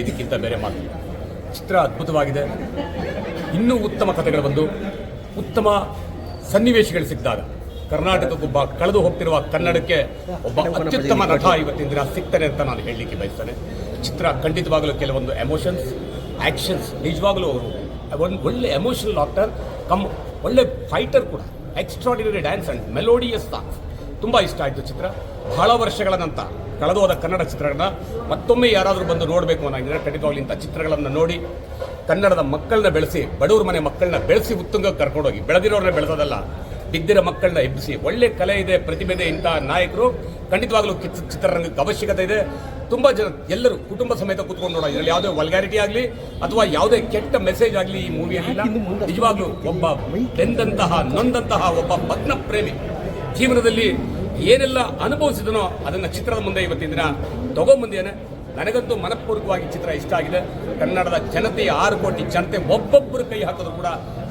ಇದಕ್ಕಿಂತ ಬೇರೆ ಮಾತು ಚಿತ್ರ ಅದ್ಭುತವಾಗಿದೆ. ಇನ್ನೂ ಉತ್ತಮ ಕಥೆಗಳು ಬಂದು ಉತ್ತಮ ಸನ್ನಿವೇಶಗಳು ಸಿಕ್ಕಿದಾಗ. ಕರ್ನಾಟಕಕ್ಕೊಬ್ಬ ಕಳೆದು ಹೋಗ್ತಿರುವ ಕನ್ನಡಕ್ಕೆ ಒಬ್ಬ ಅತ್ಯುತ್ತಮ ನಟ ಇವತ್ತಿನ ದಿನ ಸಿಗ್ತಾರೆ ಅಂತ ನಾನು ಹೇಳಲಿಕ್ಕೆ ಬಯಸ್ತೇನೆ. ಚಿತ್ರ ಖಂಡಿತವಾಗಲೂ ಕೆಲವೊಂದು ಎಮೋಷನ್ಸ್ ಆ್ಯಕ್ಷನ್ಸ್ ನಿಜವಾಗಲೂ ಅವರು ಒಂದು ಒಳ್ಳೆ ಎಮೋಷನಲ್ ಆಕ್ಟರ್ ಕಮ್ ಒಳ್ಳೆ ಫೈಟರ್ ಕೂಡ. Extraordinary dance and melodious songs ತುಂಬ ಇಷ್ಟ ಆಯಿತು ಚಿತ್ರ. ಬಹಳ ವರ್ಷಗಳ ನಂತರ ಕಳೆದೋದ ಕನ್ನಡ ಚಿತ್ರಗಳನ್ನ ಮತ್ತೊಮ್ಮೆ ಯಾರಾದರೂ ಬಂದು ನೋಡಬೇಕು ಅನ್ನೋಂಗಿದ್ರೆ ಖಂಡಿತವಾಗ್ಲಿ ಇಂಥ ಚಿತ್ರಗಳನ್ನು ನೋಡಿ ಕನ್ನಡದ ಮಕ್ಕಳನ್ನ ಬೆಳೆಸಿ ಬಡವ್ರ ಮನೆ ಮಕ್ಕಳನ್ನ ಬೆಳೆಸಿ ಉತ್ತುಂಗ ಕರ್ಕೊಂಡೋಗಿ ಬೆಳೆದಿರೋರನ್ನ ಬೆಳೆಸೋದಲ್ಲ ಬಿದ್ದಿರೋ ಮಕ್ಕಳನ್ನ ಎಬ್ಬಿಸಿ ಒಳ್ಳೆ ಕಲೆ ಇದೆ ಪ್ರತಿಭೆ ಇದೆ ಇಂಥ ನಾಯಕರು ಖಂಡಿತವಾಗ್ಲೂ ಕಿತ್- ಚಿತ್ರರಂಗಕ್ಕೆ ಅವಶ್ಯಕತೆ ಇದೆ. ತುಂಬ ಜನ ಎಲ್ಲರೂ ಕುಟುಂಬ ಸಮೇತ ಕೂತ್ಕೊಂಡು ನೋಡೋ ಇದರಲ್ಲಿ ಯಾವುದೇ ವಲ್ಗಾರಿಟಿ ಆಗಲಿ ಅಥವಾ ಯಾವುದೇ ಕೆಟ್ಟ ಮೆಸೇಜ್ ಆಗಲಿ ಈ ಮೂವಿಯಲ್ಲಿ ನಿಜವಾಗ್ಲೂ ಒಬ್ಬ ಬೆಂದಂತಹ ನೊಂದಂತಹ ಒಬ್ಬ ಭಗ್ನ ಪ್ರೇಮಿ ಜೀವನದಲ್ಲಿ ಏನೆಲ್ಲ ಅನುಭವಿಸಿದನೋ ಅದನ್ನು ಚಿತ್ರದ ಮುಂದೆ ಇವತ್ತಿನ ದಿನ ತಗೊಂಬಂದೇನೆ ನನಗಂತೂ ಮನಪೂರ್ವಕವಾಗಿ ಚಿತ್ರ ಇಷ್ಟ ಆಗಿದೆ. ಕನ್ನಡದ ಜನತೆಯ ಆರು ಕೋಟಿ ಜನತೆ ಒಬ್ಬೊಬ್ಬರು ಕೈ ಹಾಕಿದ್ರು ಕೂಡ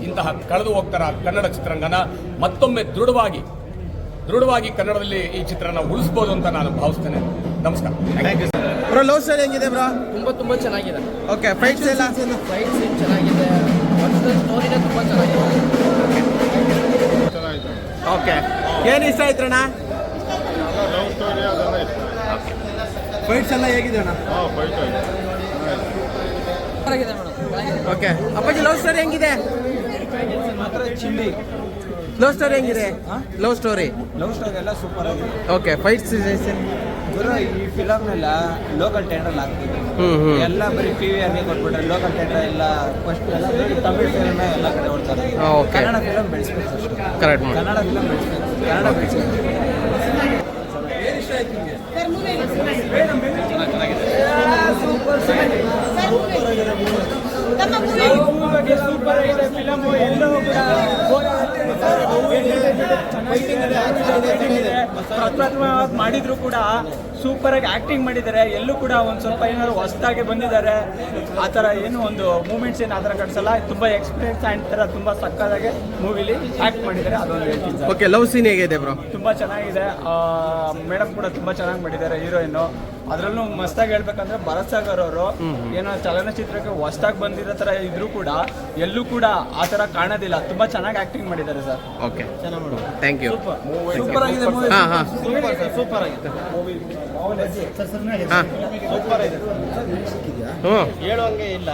ಇಂತಹ ಕಳೆದು ಹೋಗ್ತಾರ ಕನ್ನಡ ಚಿತ್ರರಂಗನ. ಮತ್ತೊಮ್ಮೆ ದೃಢವಾಗಿ ದೃಢವಾಗಿ ಕನ್ನಡದಲ್ಲಿ ಈ ಚಿತ್ರನ ಉಳಿಸ್ಬೋದು ಅಂತ ನಾನು ಭಾವಿಸ್ತೇನೆ. ನಮಸ್ಕಾರ. Thank you bro love story ಹೆಂಗಿದೆ ಬ್ರೋ? ತುಂಬ ತುಂಬ ಚೆನ್ನಾಗಿದೆ. ಓಕೆ ಫೈಟ್ಸ್ ಎಲ್ಲ ಫೈಟ್ ಸೀನ್ ಚೆನ್ನಾಗಿದೆ. ಸ್ಟೋರಿನೇ ತುಂಬ ಚೆನ್ನಾಗಿದೆ. ಓಕೆ ಏನು ಇಷ್ಟ ಆಯ್ತಣ್ಣ ಲವ್ ಸ್ಟೋರಿ ಅದೆಲ್ಲ ಇಷ್ಟ ಫೈಟ್ಸ್ ಎಲ್ಲ ಹೇಗಿದೆ ಅಣ್ಣ? ಓಕೆ ಅಪ್ಪಾಜಿ ಲವ್ ಸ್ಟೋರಿ ಹೆಂಗಿದೆ? ಮಾತ್ರ ಚಿಲ್ಲಿ ಲವ್ ಸ್ಟೋರಿ ಹೆಂಗಿದೆ ಲವ್ ಸ್ಟೋರಿ ಲವ್ ಸ್ಟೋರಿ ಎಲ್ಲ ಸೂಪರ್ ಆಗಿದೆ. ಓಕೆ ಫೈಟ್ಸ್ ಗುರು ಈ ಫಿಲಮ್ ಎಲ್ಲ ಲೋಕಲ್ ಟೆಂಡರ್ ಆಗ್ತಿದೆ ಹ್ಮ್, ಹ್ಮ್. ಎಲ್ಲ ಬರೀ ಟಿ ವಿ ಅಲ್ಲಿ ಕೊಟ್ಬಿಟ್ರೆ ಲೋಕಲ್ ಟೆಂಡರ್ ಎಲ್ಲ ಫಸ್ಟ್ ಎಲ್ಲ ತಮಿಳ್ ಫಿಲಮ್ ಎಲ್ಲ ಕಡೆ ಓಡ್ತಾರೆ ಕನ್ನಡ ಫಿಲಮ್ ಬೆಳೆಸ್ಬೇಕು ಕನ್ನಡ ಫಿಲಮ್ ಬೆಳೆಸ್ಬೇಕು. ಕನ್ನಡ ಬೆಳೆಸ್ಬೇಕು. ಸೂಪರ್ ಆಗಿದೆ ಫಿಲಮ್ ಎಲ್ಲವೂ ಕೂಡ ಪ್ರಪ್ರಥಮವಾಗಿ ಮಾಡಿದ್ರು ಕೂಡ ಸೂಪರ್ ಆಗಿ ಆಕ್ಟಿಂಗ್ ಮಾಡಿದ್ದಾರೆ. ಎಲ್ಲೂ ಕೂಡ ಒಂದು ಸ್ವಲ್ಪ ಏನಾದ್ರು ಹೊಸದಾಗಿ ಬಂದಿದ್ದಾರೆ. ಆ ಥರ ಏನು ಒಂದು ಮೂಮೆಂಟ್ಸ್ ಏನು ಆ ಥರ ಕಟ್ಸಲ್ಲ ತುಂಬ ಎಕ್ಸ್ಪೀರಿಯನ್ಸ್ ಆ್ಯಂಡ್ ಥರ ತುಂಬ ಸಕ್ಕದಾಗೆ ಮೂವಿಲಿ ಆ್ಯಕ್ಟ್ ಮಾಡಿದ್ದಾರೆ. ಅದೊಂದು ಹೇಳ್ತೀನಿ ಓಕೆ ಲವ್ ಸೀನ್ ಹೇಗಿದೆ ಬ್ರೋ ತುಂಬ ಚೆನ್ನಾಗಿದೆ. ಮೇಡಮ್ ಕೂಡ ತುಂಬ ಚೆನ್ನಾಗಿ ಮಾಡಿದ್ದಾರೆ ಹೀರೋಯಿನ್ನು ಅದರಲ್ಲೂ ಮಸ್ತಾಗಿ ಹೇಳ್ಬೇಕಂದ್ರೆ ಭರತ್ ಸಾಗರ್ ಅವರು ಏನೋ ಚಲನಚಿತ್ರಕ್ಕೆ ಹೊಸದಾಗಿ ಬಂದಿರೋ ಥರ ಇದ್ರೂ ಕೂಡ ಎಲ್ಲೂ ಕೂಡ ಆ ಥರ ಕಾಣೋದಿಲ್ಲ. ತುಂಬಾ ಚೆನ್ನಾಗಿ ಆಕ್ಟಿಂಗ್ ಮಾಡಿದ್ದಾರೆ sir. Okay thank you super ಆಗಿದೆ ಹಾಂ ಹಾಂ. ಸೂಪರ್ ಸರ್ ಸೂಪರ್ ಆಗಿದೆ. ಹಾಂ ಸೂಪರ್ ಆಗಿದೆ ಹ್ಞೂ ಹೇಳುವಂಗೆ ಇಲ್ಲ.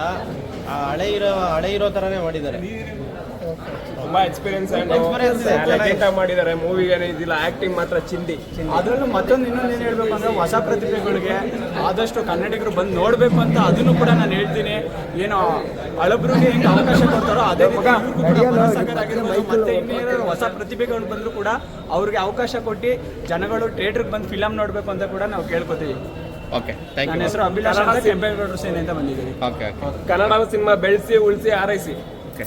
ಆ ಹಳೆ ಇರೋ ಹಳೆ ಇರೋ ಥರನೇ ಮಾಡಿದ್ದಾರೆ. ತುಂಬಾ ಎಕ್ಸ್ಪೀರಿಯನ್ಸ್ ಎಕ್ಸ್ಪೀರಿಯನ್ಸ್ ಮಾಡಿದ್ದಾರೆ. ಮೂವಿಗೆ ಇದಿಲ್ಲ. ಆಕ್ಟಿಂಗ್ ಮಾತ್ರ ಚಿಂದಿ. ಅದರಲ್ಲೂ ಮತ್ತೊಂದು ಇನ್ನೊಂದು ಏನು ಹೇಳ್ಬೇಕು ಅಂದ್ರೆ ಹೊಸ ಪ್ರತಿಭೆಗಳಿಗೆ ಆದಷ್ಟು ಕನ್ನಡಿಗರು ಬಂದು ನೋಡಬೇಕು ಅಂತ ಅದನ್ನು ಕೂಡ ನಾನು ಹೇಳ್ತೀನಿ. ಏನೋ ಹಳಬ್ರಿಗೆ ಹೆಂಗೆ ಅವಕಾಶ ಕೊಡ್ತಾರೋ ಅದೇ ಮತ್ತೆ ಇನ್ನೇನಾದ್ರು ಹೊಸ ಪ್ರತಿಭೆಗಳು ಬಂದರೂ ಕೂಡ ಅವ್ರಿಗೆ ಅವಕಾಶ ಕೊಟ್ಟು ಜನಗಳು ಥಿಯೇಟ್ರಿಗೆ ಬಂದು ಫಿಲಮ್ ನೋಡಬೇಕು ಅಂತ ಕೂಡ ನಾವು ಕೇಳ್ಕೊತೀವಿ. ಓಕೆ ಥ್ಯಾಂಕ್ ನನ್ನ ಹೆಸರು ಅಭಿಲಾಷ್ ಅಂತ ಕೆಂಪೇಗೌಡರು ಸೇನೆ ಅಂತ ಬಂದಿದ್ದೀವಿ ಓಕೆ ಓಕೆ ಕನ್ನಡ ಸಿನಿಮಾ ಬೆಳೆಸಿ ಉಳಿಸಿ ಆರೈಸಿ. ಓಕೆ